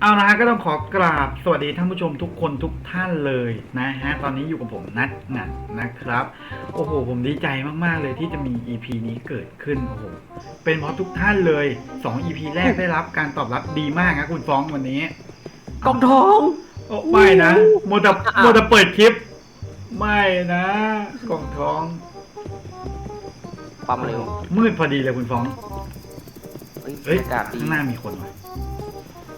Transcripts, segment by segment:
เอาละฮะก็ต้องขอกราบสวัสดีท่านผู้ชมทุกคนทุกท่านเลยนะฮะตอนนี้อยู่กับผมนัทนัทนะครับ โอ้โห ผมดีใจมากๆเลยที่จะมี EP นี้เกิดขึ้นโอ้โหเป็นเพราะทุกท่านเลย 2 EP แรกได้รับการตอบรับดีมากนะคุณฟ้องวันนี้กองทองโอ้ไม่นะโมวแต่โมวแต่เปิดคลิป ไม่นะกล่องท้องความเร็วมืดพอดีเลยคุณฟ้องเฮ้ยเฮ้ยอากาศดีข้างหน้ามีคนว่ะ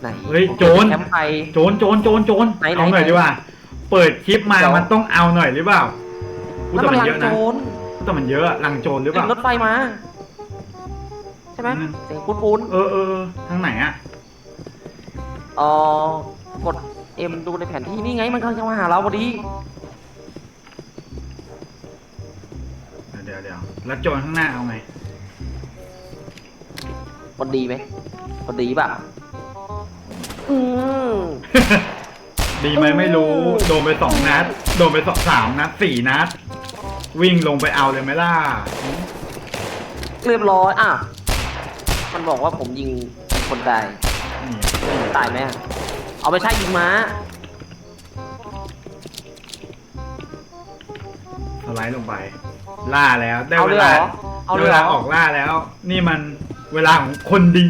ไหนเฮ้ยโจร แคมป์ไฟ โจรโจรโจรโจรไหนไหน เอาหน่อยไหนดีกว่า เปิดคลิปมาเดี๋ยวมันต้องเอาหน่อยหรือเปล่าพูดนั่นแต่มันมันลังเยอะโจนะรพูดแต่มันเยอะอะลังโจรหรือเปขึ้ล่านรถไฟมา ใช่ไหมอืม เสียงปูนเออเออเออทางไหนอะๆอ๋อกดเอ็มดูในแผนที่นี่ไงมันกำลังจะมาหาเราพอดี เดี๋ยวเดี๋ยวแล้วโจรข้างหน้าเอาไง พอดีไหมพอดีป่ะ อืม ดีไหมไม่รู้โอ้โดนไปสองนัด โดนไปสองสามนัดสี่นัด วิ่งลงไปเอาเลยไหมล่ะ เรียบร้อยอะ มันบอกว่าผมยิงคนตาย นี่ตายไหมอะเอาไปใช้ยิงม้า สไลด์ลงไป ล่าแล้ว ได้เอาเวเลยเหรลาอเอาได้เลเวยเหรลาอออกล่าแล้ว นี่มันเวลาของคนดี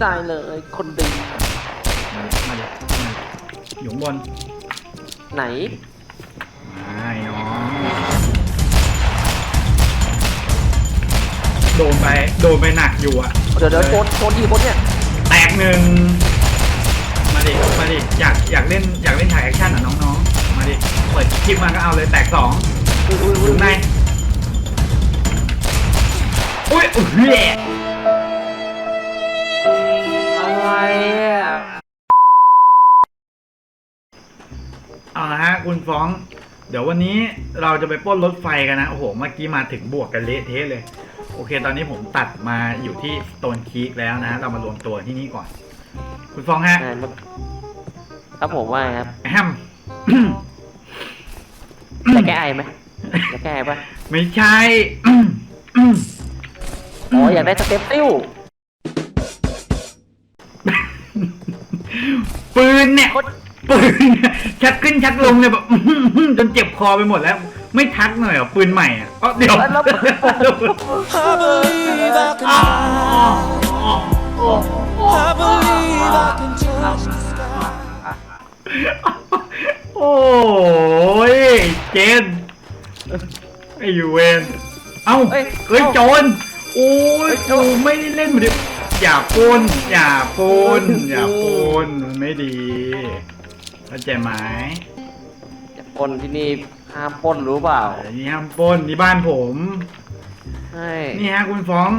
ได้เลย คนดี มาดิมาดิมาดิ อยู่ข้างบนไหน ไม่น้องโดนไปโดนไปหนักอยู่อะเดี๋ยวเดี๋ยวโจรโจรกี่คนเนี่ย แตกหนึ่งมาดิมาดิอยากอยากเล่นอยากเล่นถ่ายแอคชั่นอะน้องๆมาดิเปิดคลิปมาก็เอาเลยแตกสองอุ้ยอุ้ยออุ้ยยู่ในอุ้ยอุ้ย อะไรอะ เอาละฮะคุณฟ้อง เดี๋ยววันนี้เราจะไปปล้นรถไฟกันนะ โอ้โห เมื่อกี้มาถึงบวกกันเละเทะเลย โอเค ตอนนี้ผมตัดมาอยู่ที่สโตนคีกแล้วนะ เรามารวมตัวที่นี่ก่อน คุณฟ้องฮะ อ่าครับผมว่าไงครับแฮม จะแก้ไอไหมจะแก้ไอปะไม่ใช่ อ๋ออยากได้สเต็ปติ้วปืนเนี่ยปืน เนี่ยชักขึ้นชักลงเนี่ยแบบ จนเจ็บคอไปหมดแล้ว ไม่ทักหน่อยเหรอปืนใหม่อะอ๋อเดี๋ยวแล้วแล้ว I believe I can fly. I believe I can touch the sky. โอ้ยเจนไอ้ยูเวนเอ้าเอ้ยเอ้ยเอ้าโจรโอ้ยกูไม่ได้เล่นมาดิอย่าปนอย่าปนอย่าปนมันไม่ดี เข้าใจไหมคนที่นี่ห้ามปล้นรู้เปล่าอันนี้ห้ามปล้นนี่บ้านผม ใช่นี่ฮะคุณฟ้อง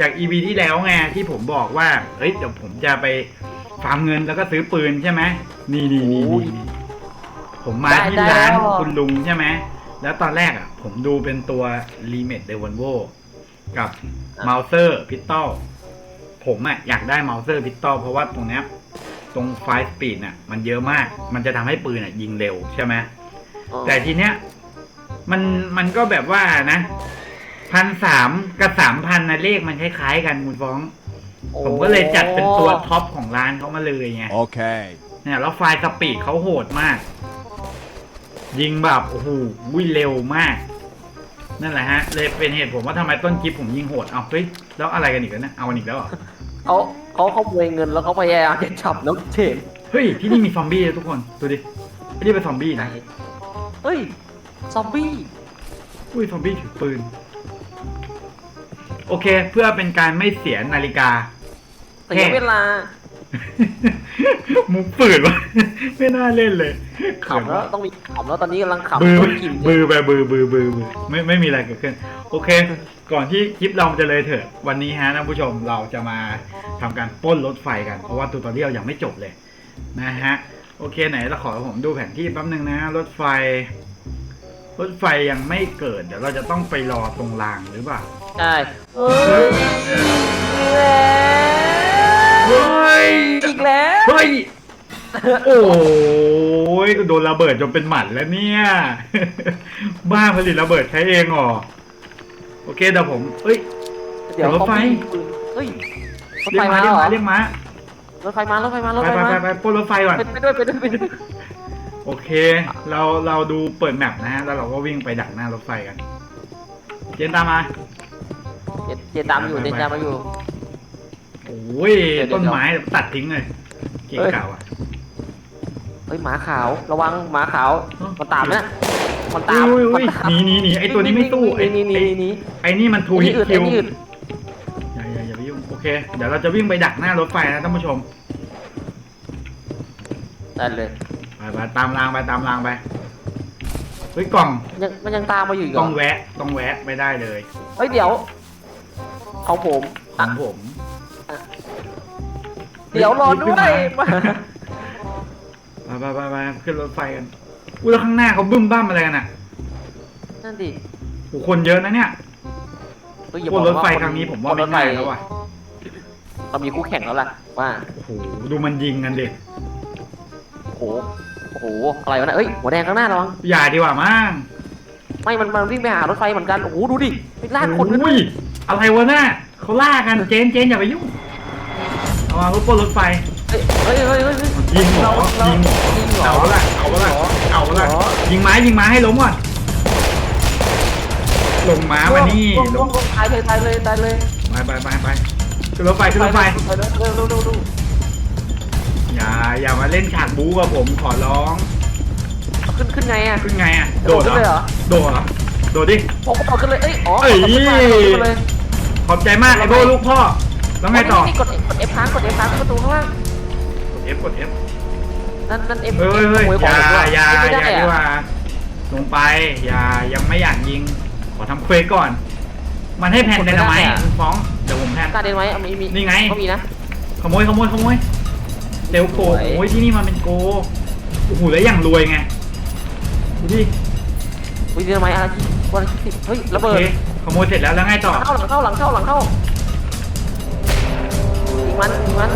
จากอีพีที่แล้วไงที่ผมบอกว่าเฮ้ยเดี๋ยวผมจะไปฟาร์มเงินแล้วก็ซื้อปืนใช่ไหมนี่นี่นี่นี่นี่ผมมาที่ร้านคุณลุงใช่ไหมแล้วตอนแรกอะ ผมดูเป็นตัวรีเมดเดวอนโวกับเมาเซอร์พิตตอลผมอะอยากได้เมาเซอร์พิตตอลเพราะว่าตรงเนี้ย ตรงไฟสปีดน่ะมันเยอะมาก มันจะทำให้ปืนอะ ยิงเร็วใช่ไหมอ๋อแต่ทีเนี้ยมันมันก็แบบว่านะพันสามกับสามพันนะเลขมันคล้ายๆกันคุณฟ้อง ผมก็เลยจัดเป็นตัวท็อปของร้านเขามาเลยไง Okay. เนี่ย แล้วไฟล์สปีดเขาโหดมาก ยิงแบบโอ้โหวิ่งเร็วมาก นั่นแหละฮะ เลยเป็นเหตุผมว่าทำไมต้นคลิปผมยิงโหดเอาเฮ้ยแล้วอะไรกันอีกแล้วนะเอากันอีกแล้วเหรอ เขาเขาขโมยเงินแล้วเขาพยายามจะจับน้องเจมส์เฮ้ยที่นี่มีซอมบี้เลยทุกคนดูดิไอ้นี่เป็นซอมบี้นะเฮ้ยซอมบี้อุ้ยซอมบี้ถือปืน โอเค เพื่อเป็นการไม่เสียนาฬิกาเสียเวลา มุกปืนวะไม่น่าเล่นเลยขำแล้วต้องมีขำแล้วตอนนี้กำลังขำบือต้นกินบือไปบือบือบือบือไม่ไม่มีอะไรเกิดขึ้น โอเค ก่อนที่คลิปเราจะเลยเถอะวันนี้ฮะท่านผู้ชมเราจะมาทำการปล้นรถไฟกัน เพราะว่าตูตอเรียลยังไม่จบเลย นะฮะ โอเคไหนเราขอผมดูแผนที่แป๊บนึงนะ รถไฟ รถไฟยังไม่เกิด เดี๋ยวเราจะต้องไปรอตรงรางหรือเปล่าใช่ เฮ้ยเฮ้ยอีกแล้วเฮ้ยโอ้ยโดนระเบิดจนเป็นหมันแล้วเนี่ย บ้าผลิตระเบิดใช้เองเหรอโอเคเดี๋ยวผมเอ้ย เดี๋ยวรถไฟเขามีปืนเฮ้ยรถเรีไฟยกมามาเรียแล้กวเหรมาอเรียกมารถไฟมารถไฟมารถไปไฟไปมาไปไปปล้นรถไฟก่อนไปไปด้วยไปด้วยไปด้วยโอเค เราเราดูเปิดแมปนะฮะแล้วเราก็วิ่งไปดักหน้ารถไฟกัน เจนตามมา เจ็ดเจ็ดดำอยู่เจ็ดดำมาอยู่ โอ้ยเดี๋ยว ต้นไม้เดี๋ยวตัดทิ้งเลยเก่งเอ้ยเก่าอะเฮ้ยหมาขาวระวังหมาขาวมันตามนะมันตามอุ้ยอุ้ยมันตามหนีหนีหนีไอตัวนี้ไม่สู้ไอนี่นี่ไอ้นี่นี่ไอนี่มันทูไอ้ฮินี่ตอื่นคิไอ้วนี่อื่นอย่าอย่าอย่าไปยุ่งโอเคเดี๋ยวเราจะวิ่งไปดักหน้ารถไฟนะท่านผู้ชมได้เลยไปไปตามรางไปตามรางไปเฮ้ยกล่องยังมันยังตามมาอยู่อีกเหรต้อองแวะต้องแวะไม่ได้เลย เฮ้ยเดี๋ยวของผมขออะงผม เดี๋ยวรอด้วยไปไปไปไปขึ้นรถไฟกัน อุ้ยแล้วข้างหน้าเขาบึ้มบ้ามอะไรกันอะนั่นดิโอ้คนเยอะนะเนี่ยเฮ้ยอย่าบบนอกรถไฟว่าครั้งนี้ผมว่าบนรไม่ถไฟง่ายแล้วว่ะเรามีคู่แข่งแล้วล่ะว่าโอ้โหดูมันยิงกันดิโอ้โหโอ้โหอะไรวะเนี่ยเอ้ยหัวแดงข้างหน้าระวังอย่าดีกว่ามั้งไม่มันมันวิ่งไปหารถไฟเหมือนกันโอ้โหดูดิไปลากคนขึ้นอุ้ยอะไรวะน่ะเขาล่ากันเจนเจนอย่าไปยุ่ง เอามารถบนรถไฟเฮ้ยเฮ้ยเฮ้ยเฮ้ยยิงเหรอเรายิงเหรอยิงเหรอ เอาละเอาละเอาละเหรอ ยิงไม้ยิงไม้ให้ล้มก่อนลงม้ามานี่ลงลลงงลงตายเลยตายเลยตายเลยไปไปไปไปขึ้นรถไฟขึ้นรถไฟไปเร็วเร็วเร็วเร็วเร็วอย่าอย่ามาเล่นฉากบู๊กับผมขอร้องขึ้นขึ้นไงอะขึ้นไงอะโดดขึ้นเลยเหเหรรออโดดเหรอโดดดิผมก็ต่อขึ้นเลยเอ้ยอ๋อเอ้ยกดขึ้นมาขึ้นมาเลย ขอบใจมากไอ้โบลูกพ่อแล้วไงต่อ นี่ก ดกด F ค้างกด F ค้างประตูข้างล่างกด F กด F นั่นนั่น F เฮ้ยเฮ้ยขโมอขย่าผมอย่าไม่อย่าได้ดีกอะว่าลงไป อย่ายังไม่อยากยิง ขอทำเควสก่อน มันให้แผ่นไดนาไมต์คุณฟ้องเดี๋ยวผมแผ่นกล้าเดินไหมเอามีมีนี่ไงเขามีนะขโมยขโมยขโมยเร็วโกสวยโอ้ยที่นี่มันเป็นโกโอ้โหแล้วอย่างรวยไงดูดิวิเดินไหมอะไรที่วันที่สิบเฮ้ยระโอเบิดเคขโมยเสร็จแล้วแล้วไงต่อเข้าหลังเข้าหลังเข้าหลังเข้ายิง มันยิงมัน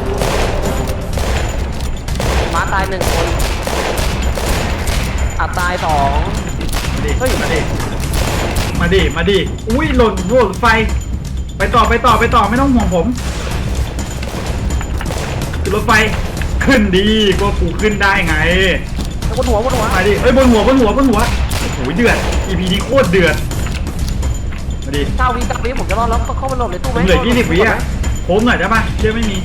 หมาตายหนึ่งคนอัดตายสองมาดิเฮ้ย มาดิ มาดิ มาดิ อุ้ยหล่นหล่นไฟ ไปต่อไปต่อไปต่อไม่ต้องห่วงผมขึ้นรถไฟขึ้นดีก็กูขึ้นได้ไงแล้วบนหัวบนหัวมาดิเอ้ยบนหัวบนหัวบนหัวโอ้โหเดือด EP นี้โคตรเดือด มาดิเก้าวิเก้าวิผมจะรอดแล้วเข้ามาหลบในตู้ผไหมมเหลือ20วิอะ โคมหน่อยได้ปะเชื่อไม่มี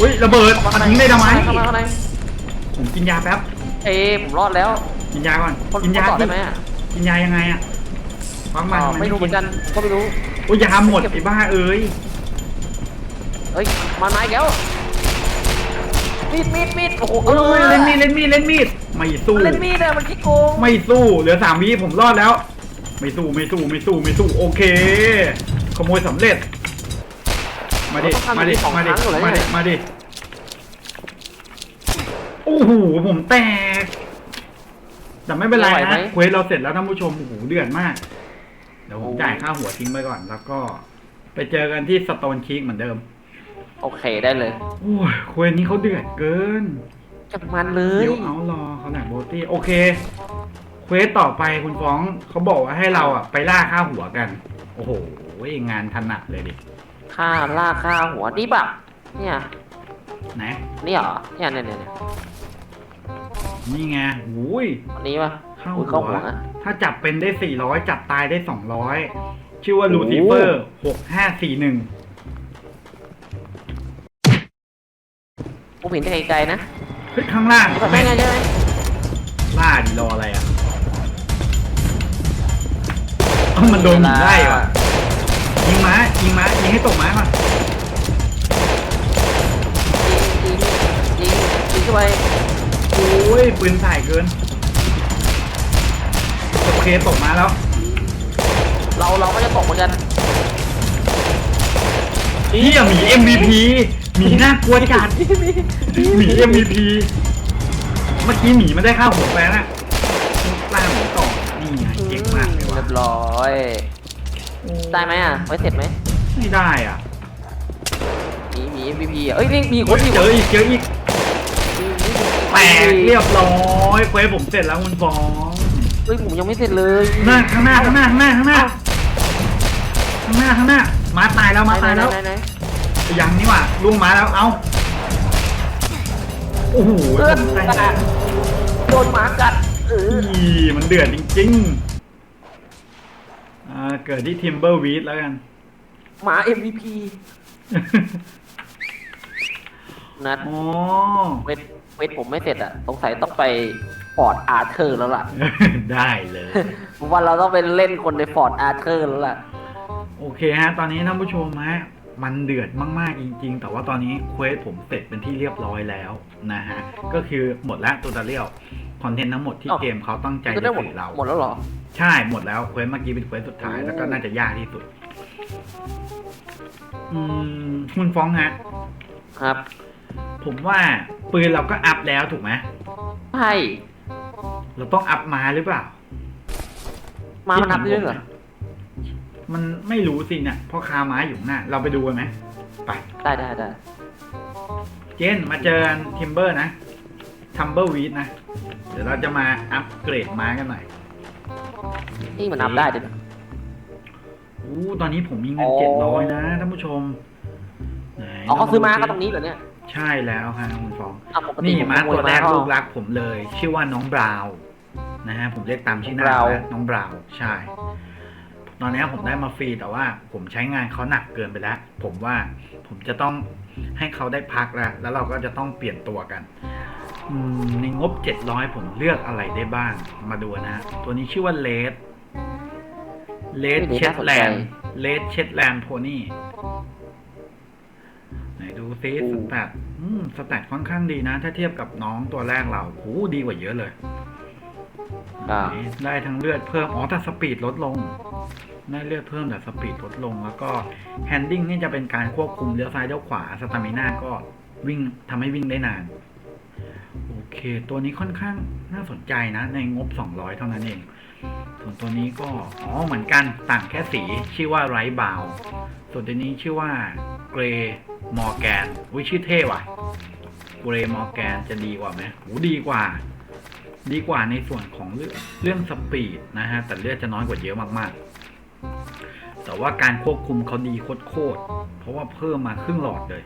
อุ้ยระเบิดเข้ามันมาทิ้งได้ทำไมเข้ามาข้างในผมกินยาแป๊บเอ้ผมรอดแล้วกินยาก่อนคนกินยาต่อได้ไหมอะกินยายังไงอะฟังมันอ๋อไม่รู้เหมือนกันก็ไม่รู้โอ้ยยาหมดไอ้บ้าเอ้ยเฮ้ยมันไม้แก้วมีดมีดมีดโอ้โหโอ้ยเล่นมีดเล่นมีดเล่นมีดไม่สู้เล่นมีดอะมันขี้โกงไม่สู้เหลือสามวิผมรอดแล้ว ไม่สู้ไม่สู้ไม่สู้ไม่สู้โอเค ขโมยสำเร็จ มาดิ มาดิ มาดิ มาดิ มาดิ โอ้โห ผมแตก แต่ไม่เป็นไรนะ เควสเราเสร็จแล้วท่านผู้ชม โอ้โห เดือดมาก เดี๋ยวผมจ่ายค่าหัวทิ้งไปก่อน แล้วก็ ไปเจอกันที่สโตนคิกเหมือนเดิม โอเคได้เลยโอ้ยเควสนี้เขาเดือดเกิน จับมันเลยเดี๋ยวเอารอเขาแหลกโบตี้โอเค เควสต่อไปคุณฟ้องเขาบอกว่าให้เราอะ ไปล่าค่าหัวกัน โอ้โหงานถนัดเลยดิ ค่าล่าค่าหัวนี่แบบเนี่ยนะนี่เหรอเนี่ยเนี่ยเนี่ยเนี่ยนี่ไงอุ้ยอันนี้ป่ะเข้าอุ้ยหัเข้าวหัวถ้าจับเป็นได้สี่ร้อยจับตายได้สองร้อยชื่อว่าลูซิเฟอร์หกห้าสี่หนึ่งผมเห็นไกลๆนะเฮ้ยข้างล่างแบบไม่ไงใช่ไหมล่าดิรออะไรอะเอ้ามันโดนยิงได้ว่ะ ยิงม้ายิงม้ายิงให้ตกม้าก่อนยิงยิงยิงยิงเข้าไปโอ้ยปืนใส่เกินโอเคตกมาแล้ว เราเราก็จะตกเหมือนกันเฮียหมี MVP หมีน่ากลัวจัดหมี MVP เมื่อกี้หมีมันได้ข้าวหัวแปลน่ะล่าหมีต่อนี่ไงเก่งมากเลยเรีว่ะยบร้อย ได้ไหมอะไว้เสร็จไหมไม่ได้อะมีมี MVP อะเอ้ยนี่มีคโอ้นยมีเจคนออีกเจออีกมีมีแตกเรียบร้อยเควสผมเสร็จแล้วคุณฟองเฮ้ยผมยังไม่เสร็จเลยหน้าข้างหน้าข้างหน้าข้างหน้าข้างหน้าข้างหน้าข้างหน้ามาตายแล้วมาตายแล้ว ไหนไหนไหนยังนี่หว่าล่วงมาแล้วเอาโอ้โหเอื้อนใช่กัดโดนหมากัดเอออีมันเดือดจริงๆอ่า เกิดที่ทิมเบอร์วีดแล้วกัน หมา MVP นัดอ๋อเวทเวทผมไม่เสร็จอะสงสัยต้องไปฟอร์ดอาร์เธอร์แล้วล่ะได้เลย ผมว่าเราต้องไปเล่นคนในฟอร์ดอาร์เธอร์แล้วล่ะ โอเคฮะ ตอนนี้ท่านผู้ชมฮะ มันเดือดมาก ๆ จริง ๆ แต่ว่าตอนนี้เควสผมเสร็จเป็นที่เรียบร้อยแล้วนะฮะ ก็คือหมดแล้วตัวตาเรียวคอนเทนต์ทั้งหมดที่อ้าวเกมเขาตั้งใจก็จะได้หมดสื่อเรา หมดแล้วเหรอ ใช่หมดแล้วเควสเมื่อกี้เป็นเควสสุดท้ายโอ้แล้วก็น่าจะยากที่สุด อืมคุณฟ้องฮะ ครับ ผมว่าปืนเราก็อัพแล้วถูกไหมใช่เราต้องอัพมาหรือเปล่า มามันนับได้ด้วยเหรอ มันไม่รู้สิเนี่ยเพราะคาไม้อยู่ข้างหน้า เราไปดูกันไหมไป ได้ได้ได้เจนมาเจอกันทิมเบอร์นะทัมเบอร์วีดนะ เดี๋ยวเราจะมาอัปเกรดม้ากันหน่อย นี่มันนับได้ด้วยเหรออู้ตอนนี้ผมมีเงินอ๋อเจ็ดร้อยนะท่านผู้ชมไหนอ๋อเขาซื้อม้าก็ลตรงนี้เหรอเนี่ย ใช่แล้วฮะคุณฟอง อะปกตินี่ผมม้าขโมตัวยแรกม้าลูเขากรักผมเลย ชื่อว่าน้องบราวน์นะฮะผมเรียกตามชื่อหน้าน้องบราวน์นะน้องบราวน์ใช่ ตอนนี้ผมได้มาฟรีแต่ว่าผมใช้งานเขาหนักเกินไปแล้ว ผมว่าผมจะต้องให้เขาได้พักแล้วแล้วเราก็จะต้องเปลี่ยนตัวกันอืม ในงบ 700 ผมเลือกอะไรได้บ้าง มาดูนะ ตัวนี้ชื่อว่าเลดเลดเชตแลนด์เลดเชตแลนด์โพนี่ไหนดูซิสแตทอืมสแตทค่อนข้างดีนะ ถ้าเทียบกับน้องตัวแรกเราโหดีกว่าเยอะเลยอ่าได้ทั้งเลือดเพิ่ม อ๋อแต่สปีดลดลง ได้เลือดเพิ่มแต่สปีดลดลง แล้วก็แฮนดิ้งนี่จะเป็นการควบคุมเลี้ยวซ้ายเลี้ยวขวา สตามิน่าก็วิ่งทำให้วิ่งได้นานโอ เค ตัวนี้ค่อนข้างน่าสนใจนะ ในงบ 200 เท่านั้นเอง ส่วนตัวนี้ก็ อ๋อ เหมือนกัน ต่างแค่สี ชื่อว่าไรบาว ส่วนตัวนี้ชื่อว่าเกรมอร์แกนอุ้ยชื่อเท่ว่ะ เกรมอร์แกนจะดีกว่าไหมโหดีกว่า ดีกว่าในส่วนของเรื่องเรื่องสปีดนะฮะ แต่เลือดจะน้อยกว่าเยอะมากๆ แต่ว่าการควบคุมเขาดีโคตรเพราะว่าเพิ่มมาครึ่งหลอดเลย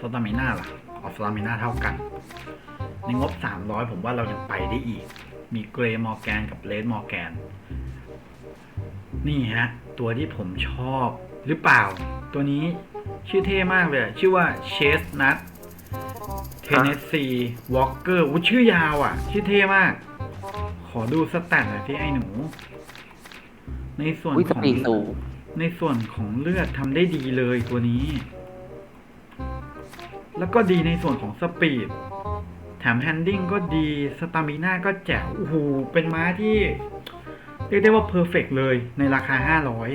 สตามิน่าล่ะออสตามิน่าเท่ากัน ในงบ 300 ผมว่าเรายังไปได้อีก มีเกรมอร์แกนกับเลดมอร์แกน นี่ฮะ ตัวที่ผมชอบหรือเปล่า ตัวนี้ชื่อเท่มากเลย ชื่อว่าเชสนัทเทนเนสซีวอลเกอร์ชื่อยาวอะ ชื่อเท่มาก ขอดูสแตทหน่อยที่ไอ้หนู ในส่วนวิสของปีดสูงในส่วนของเลือดทำได้ดีเลยตัวนี้ แล้วก็ดีในส่วนของสปีด แถมแฮนดิ้งก็ดีสตามิน่าก็แจ๋วโอ้โหเป็นม้าที่ เรียกได้ว่าเพอร์เฟกเลยในราคา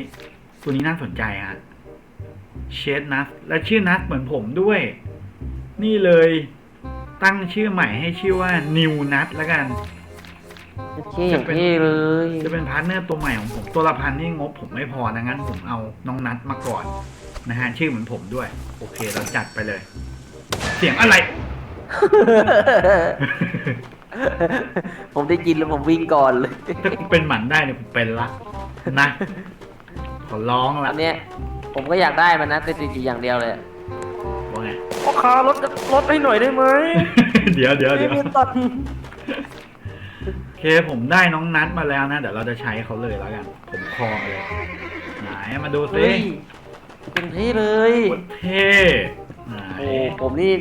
500 ตัวนี้น่าสนใจฮะเชดนัสและชื่อนัสเหมือนผมด้วย นี่เลยตั้งชื่อใหม่ให้ชื่อว่านิวนัทแล้วกันเท่อย่างเท่เลย จะเป็นพาร์ทเนอร์ตัวใหม่ของผม ตัวละพันนี่งบผมไม่พอนะงั้นผมเอาน้องนัทมาก่อนนะฮะชื่อเหมือนผมด้วย โอเคเราจัดไปเลย เสียงอะไร ผมได้ยินแล้วผมวิ่งก่อนเลยถ้ากูเป็นหมันได้เนี่ยกูเป็นละนะขอร้องละอันเนี้ยผมก็อยากได้มันนะแต่จริงๆอย่างเดียวเลยว่าไง พ่อค้ารถรถให้หน่อยได้ไหมเดี๋ยวเดี๋ยวเดี๋ยว ไม่มีตัดโอเคผมได้น้องนัดมาแล้วนะ เดี๋ยวเราจะใช้เขาเลยแล้วกัน ผมคอเลย ไหนมาดูซิเฮ้ยเป็นเท่เลยโคตรเท่ไหนโอ้ผมนี่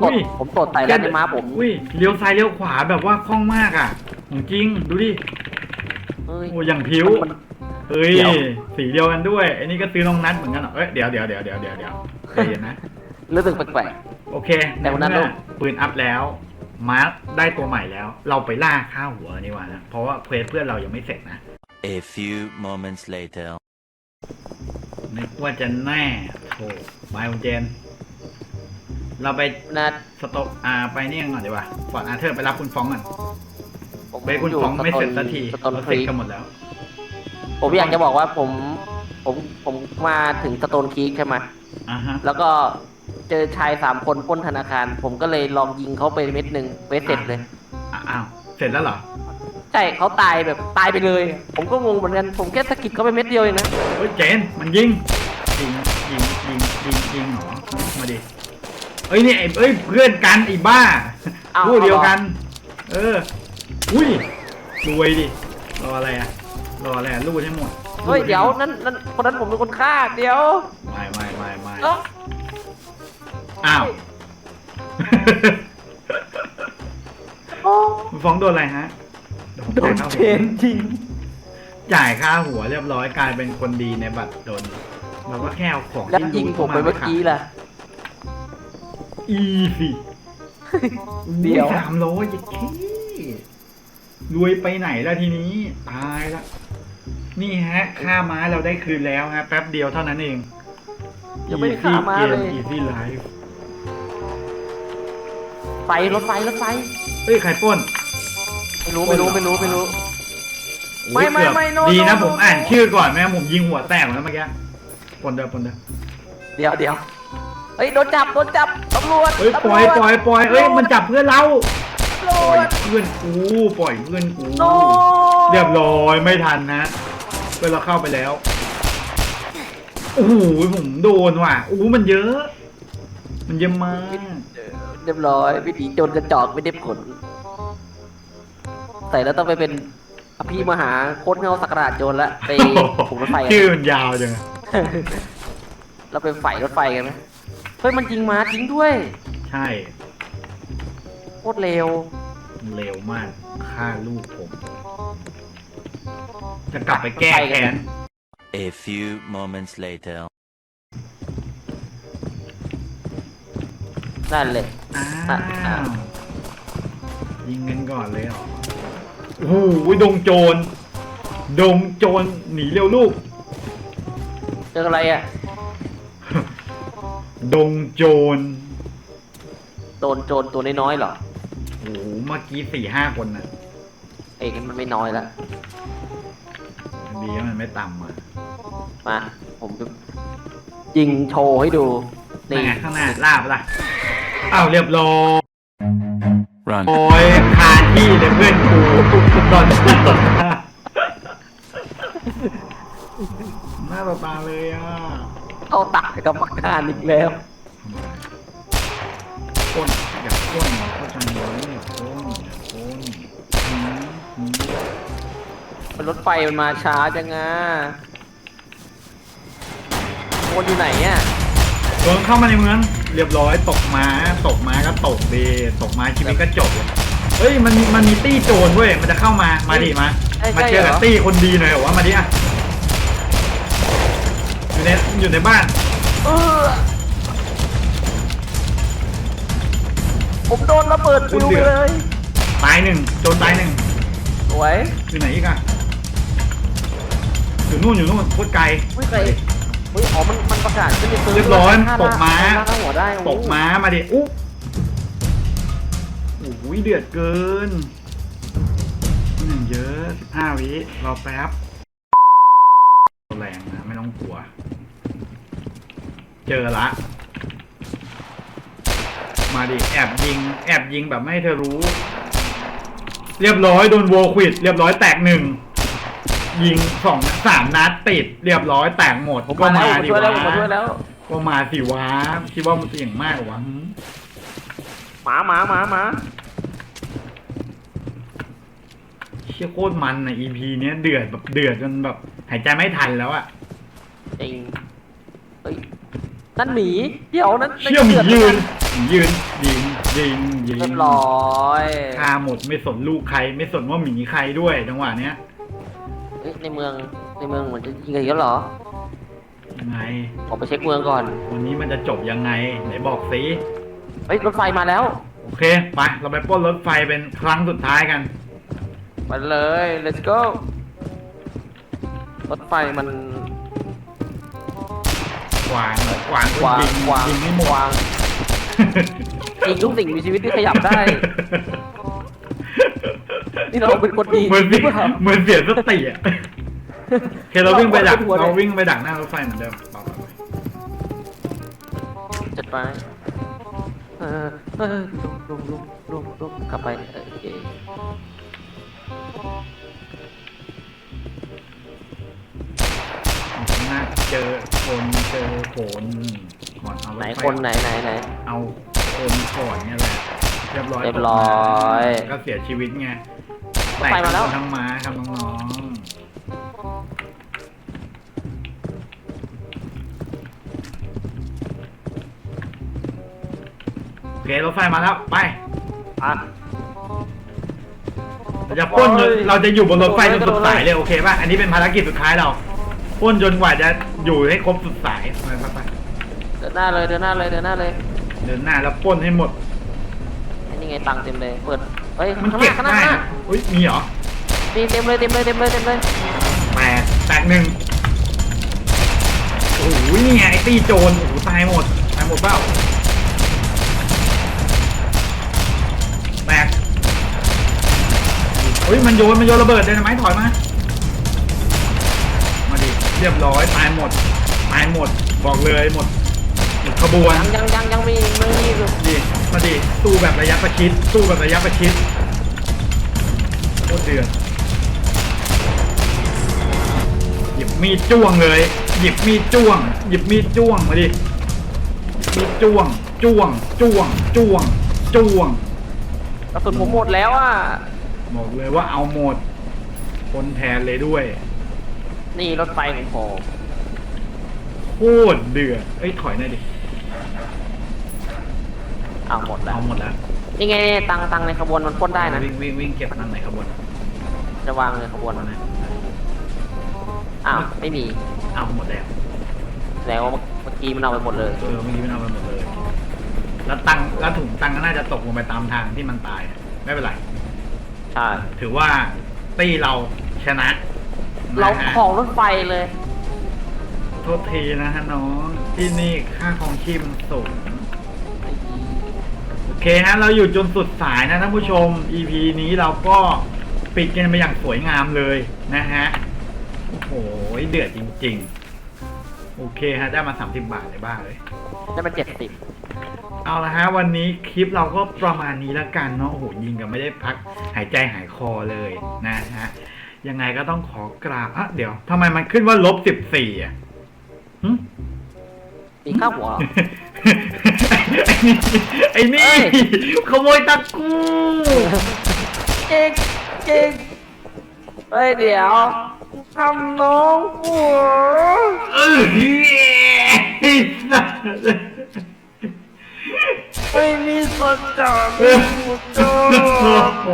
ตอุ้ดย ผมตดไต่แล้วในม้าผมอุ้ยเลี้ยวซ้ายเลี้ยวขวาแบบว่าคล่องมากอะของจริงดูดิเฮ้ย โอ้อย่างผิวมันเฮ้ยเดี๋ยว สีเดียวกันด้วยไอ้นี่ก็ซื้อน้องนัดเหมือนกันเหรอเอ้ยเดี๋ยวเดี๋ยวเดี๋ยวเดี๋ยวเดี๋ยวเดี๋ยวใจเย็นนะ รู้สึกแปลก โอเคแต่วันนั้นใเมื่อลูก ปืนอัพแล้ว มาร์คได้ตัวใหม่แล้ว เราไปล่าข้าหัวนี่หว่านะเพราะว่าเควสเพื่อนเรายังไม่เสร็จนะ A few moments later. นึกว่าจะแน่โถไมล์เจน เราไปๆนะสต็อกอ่าไปนี่กันก่อนดีกว่าฟอร์ดอาร์เธอร์ไปรับคุณฟ้องก่อนผมเบสคุณฟ้องไม่เสร็จสักทีสตอนเราคเสร็จรีกกันหมดแล้ว ผมอยากจะบอกว่าผม ผมผมมาถึงสโตนครีกใช่ไหมอ่าฮะแล้วก็เจอชายสามคนปล้นธนาคาร ผมก็เลยลองยิงเขาไปเม็ดหนึ่งเวสเสร็จเลย อะอ้าวเสร็จแล้วเหรอ ใช่เขาตายแบบตายไปเลย ผมก็งงเหมือนกัน ผมแค่สะกิดเขาไปเม็ดเดียวเองนะ เฮ้ยเจนมันยิงยิงยิงยิงยิงยิงเหรอมาดิเอ้ยนี่ไอ้เอ้ยเพื่อนกันไอ้บ้าเอาคู่เดียวเอาเหรอกัน เออ อุ้ยรวยดิ รออะไรอะรออะไรอะรูดให้หมดเฮ้ยรูให้หมเดี๋ยว นั่นนั่นคนนั้นผมเป็นคนฆ่า เดี๋ยวไม่ไม่ไม่ไม่เอ้าอ้าว โอ้มึงฟ้องโดนอะไรฮะโดนเชนจริง จ่ายค่าหัวเรียบร้อยกลายเป็นคนดีในบัตรโดนเราก็แค่เอาของแล้วที่ยิงผมไปเมื่อกี้ล่ะ อีสิเดี๋ยว สามร้อยยี่ขี้รวยไปไหนแล้วทีนี้ ตายละ นี่ฮะ ค่าม้าเราได้คืนแล้วฮะ แป๊บเดียวเท่านั้นเอง ยังไม่ได้ฆ่าม้าเลยอีซี่ไลฟ์ไฟรถไฟรถไฟเอ้ยใครปล้น ไม่รู้ไม่รู้ไม่รู้ไม่รู้ ไม่โอ้ยไม่เกือบไม่ no ดีนะ no ผม no อ่านชื่อก่อนแม่งั้นผมยิงหัวแตกแล้วเมื่อกี้ปนเด้อปนเด้อเดี๋ยวเดี๋ยวเฮ้ยโดนจับโดนจับตำ รวจเอ้ยปล่อยตำรวจปล่อยปล่อยเอ้ยมันจับเพื่อนเราตำรปล่อวยจเพื่อนกูปล่อยเพื่อนกูโนเรียบร้อยไม่ทันนะเพื่อนเราเข้าไปแล้วโอ้โหผมโดนว่ะโอ้โหมันเยอะ มันเยอะมากเรียบร้อยวิธีโจรกระจอกไม่ได้ผลใส่แล้วต้องไปเป็นอภิมหาโคตรเงาสักราชโจรละไปผูกรถไฟกันชื่อมันยาวจังอะเราไปไฟรถไฟกันไหม เฮ้ยมันจริงมาจริงด้วย ใช่โคตรเร็ว เร็วมากฆ่าลูกผม จะกลับไปแก้แค้น A few moments later. นั่นเลย อ้าอะวยิงกันก่อนเลยเหรอโอ้โหดงโจร ดงโจรหนีเร็วลูก เจออะไรอะ ดงโจรโดนโจรตัวน้อยๆเหรอโอ้โหเมื่อกี้สี่ห้าคนน่ะเอ้ยงั้นมันไม่น้อยละดีว่ามันไม่ต่ำอะมาผมจะยิงโชว์ให้ดูนั่นไงข้างหน้าลาบล่ะอ้าวเรียบร้อย Run. โอ้ยคาที่เลยเพื่อนกูตอนหน้าต่อตาหน้าต่อตาเลยอะ เข้าตากกับมัการอีกแล้วก้นอยากก้นเข้าใจไหมอยาก้นอยากก้นหืมหืมมันรถไฟมันมาช้าจังอะคนอยู่ไหนอะโดนเข้ามาในเมืองเรียบร้อยตกม้าตกม้าก็ตกดีตกม้าชีวิตก็จบเฮ้ยมันมันมีตี้โจรเว้ยมันจะเข้ามามาดิมามาใช่เจอกับตี้คนดีหน่อยเหรอวะมาดิอะ อยู่ในอยู่ในบ้าน เออผมโดนระเบิดฟิวไปเลยตายหนึ่งโจรตายหนึ่งสวยอยู่ไหนอีกอะอยู่นู่นอยู่นู่นโคตรไกล ไม่เคยเฮ้ยอ๋อมันมันประกาศขึ้นในเซิร์ฟเรียบร้อยฆ่ตกม้าฆ่หัวได้โอ้โหตกม้ามาดิอุ๊โอ้ยเดือดเกินหนึ่งเยอะสิบห้าวิรอแป๊บแรงนะไม่ต้องกลัว เจอละ มาดิ แอบยิง แอบยิงแบบไม่ให้เธอรู้ เรียบร้อยโดนโวควิด เรียบร้อยแตกหนึ่ง ยิงสองสามนัดติด เรียบร้อยแตกหมดผมก็มามาแล้วผมดิช่วยแล้ววะผมมาช่วยแล้วก็มาสิวะคิดว่ามันเสี่ยงมากเหรอวะหืมหมาหมาหมาหมาเชี่ยโคตรมันนะ EP เนี้ยเดือดแบบเดือดจนแบบหายใจไม่ทันแล้วอะจริงเฮ้ย นั่นหมีเดี๋ยวนั้นเชี่ยหมียืนหมียืนยิงยิงยิงเรียบร้อยฆ่าหมดไม่สนลูกใคร ไม่สนว่าหมีใครด้วยจังหวะเนี้ยเฮ้ยในเมืองในเมืองเหมือนจะยิงกันเยอะเหรอยังไง ออกไปเช็คเมืองก่อนวันนี้มันจะจบยังไงไหนบอกสิเฮ้ยรถไฟมาแล้ว โอเคไปเราไปปล้นรถไฟเป็นครั้งสุดท้ายกัน ไปเลย let's go รถไฟมันก วางกวางวางยิงวางยิงไม่หมดวางยิงทุกสิ่งมีชีวิตที่ขยับได้ นี่เราเป็นคนดีเหมือนหรืเสีอยเปล่า เหมือนเสียสติอะโอเคเราวิ่งไปดักหัวเลยเราวิ่งไปดักหน้ารถไฟเหมือนเดิมไปไปไปจัดไปเออเออลุกลุกลุกลุกลุกกลับไปเออโอเค เจอคนเจอโขนก่อนเอารถไหนฟคนไหนไหนไหน เอาคคนก่อนเนี่ยแหละเรียบร้อยเรียบร้อยก็เสียชีวิตไงรถไฟมาแล้วต่ทั้งม้าครับน้องๆโอเครถไฟมาแล้วไปอะเราจะปล้นจนโอ้ยเราจะอยู่บนรถไฟจนโอ้ยสุดสายเลยโอเคป่ะอันนี้เป็นภารกิจสุดท้ายเราปล้นจนกว่าจะ อยู่ให้ครบสุดสายไปไปไปเดินหน้าเลยเดินหน้าเลยเดินหน้าเลยเดินหน้าแล้วปล้นให้หมดนี่ไงตังค์เต็มเลยเปิดเฮ้ยมันข้างหเก็น้าบข้างหน้าได้ข้างหน้านะอุ้ยมีเหรอนี่เต็มเลยเต็มเลยเต็มเลยเต็มเลยแปดแตกหนึ่งโอ้โหนี่ไงไอ้ตี้โจรโอ้โหตายหมดตายหมดเปล่าแตกเฮ้ยมันโยนมันโยนระเบิดเลยนะไม้ถอยมามาดิ เรียบร้อยตายหมดตายหมดบอกเลยหมดหมดขบวนยังยังยังยังมีมืออยู่ดิมาดิสู้แบบระยะประชิดสู้แบบระยะประชิดโคตรเดือดหยิบมีดจ้วงเลย หยิบมีดจ้วง หยิบมีดจ้วงมาดิมีดจ้วงจ้วงจ้วงจ้วงจ้วงกระสุนผมหมดแล้วอะบอกเลยว่าเอาหมดคนแทนเลยด้วย นี่รถไฟของผมโคตรเดือดเอ้ยถอยหน่อยดิเอาหมดแล้วเอาหมดแล้วนี่ไงตังค์ตังค์ในขบวนมันปล้นได้นะวิ่งวิ่งวิ่งเก็บนั่งไหนขบวนจะวางในขบวนนะอ้าวไม่มีเอาหมดแล้วแล้วาเมื่อกี้มันเอาไปหมดเลย เออเมื่อกี้มันเอาไปหมดเลย แล้วตังค์แล้วถุงตังค์ก็น่าจะตกลงไปตามทางที่มันตาย ไม่เป็นไร ใช่ ถือว่าตี้เราชนะ เรานะฮะของรถไฟเลย โทษทีนะฮะน้อง ที่นี่ค่าครองชีพมันสูง โอเคฮะ เราอยู่จนสุดสายนะท่านผู้ชม EP นี้เราก็ปิดกันไปอย่างสวยงามเลยนะฮะ โอ้โห เดือดจริง ๆ โอเคฮะ ได้มา30บาทเลยบ้าเลย ได้มาเจ็ดสิบเอาละฮะ วันนี้คลิปเราก็ประมาณนี้แล้วกันเนาะโอ้โหยิงกันไม่ได้พักหายใจหายคอเลยนะฮะ ยังไงก็ต้องขอกราบอะเดี๋ยวทำไมมันขึ้นว่าลบสิบสี่อะหึมีข้าวหัวเหรอ ไอ้นี่ เอ้ย ขโมยตะกูเจ๊กเจ๊กเฮ้ยเดี๋ยวทำน้องหัวเออเฮ้ยไม่มีสนใจโอ้โห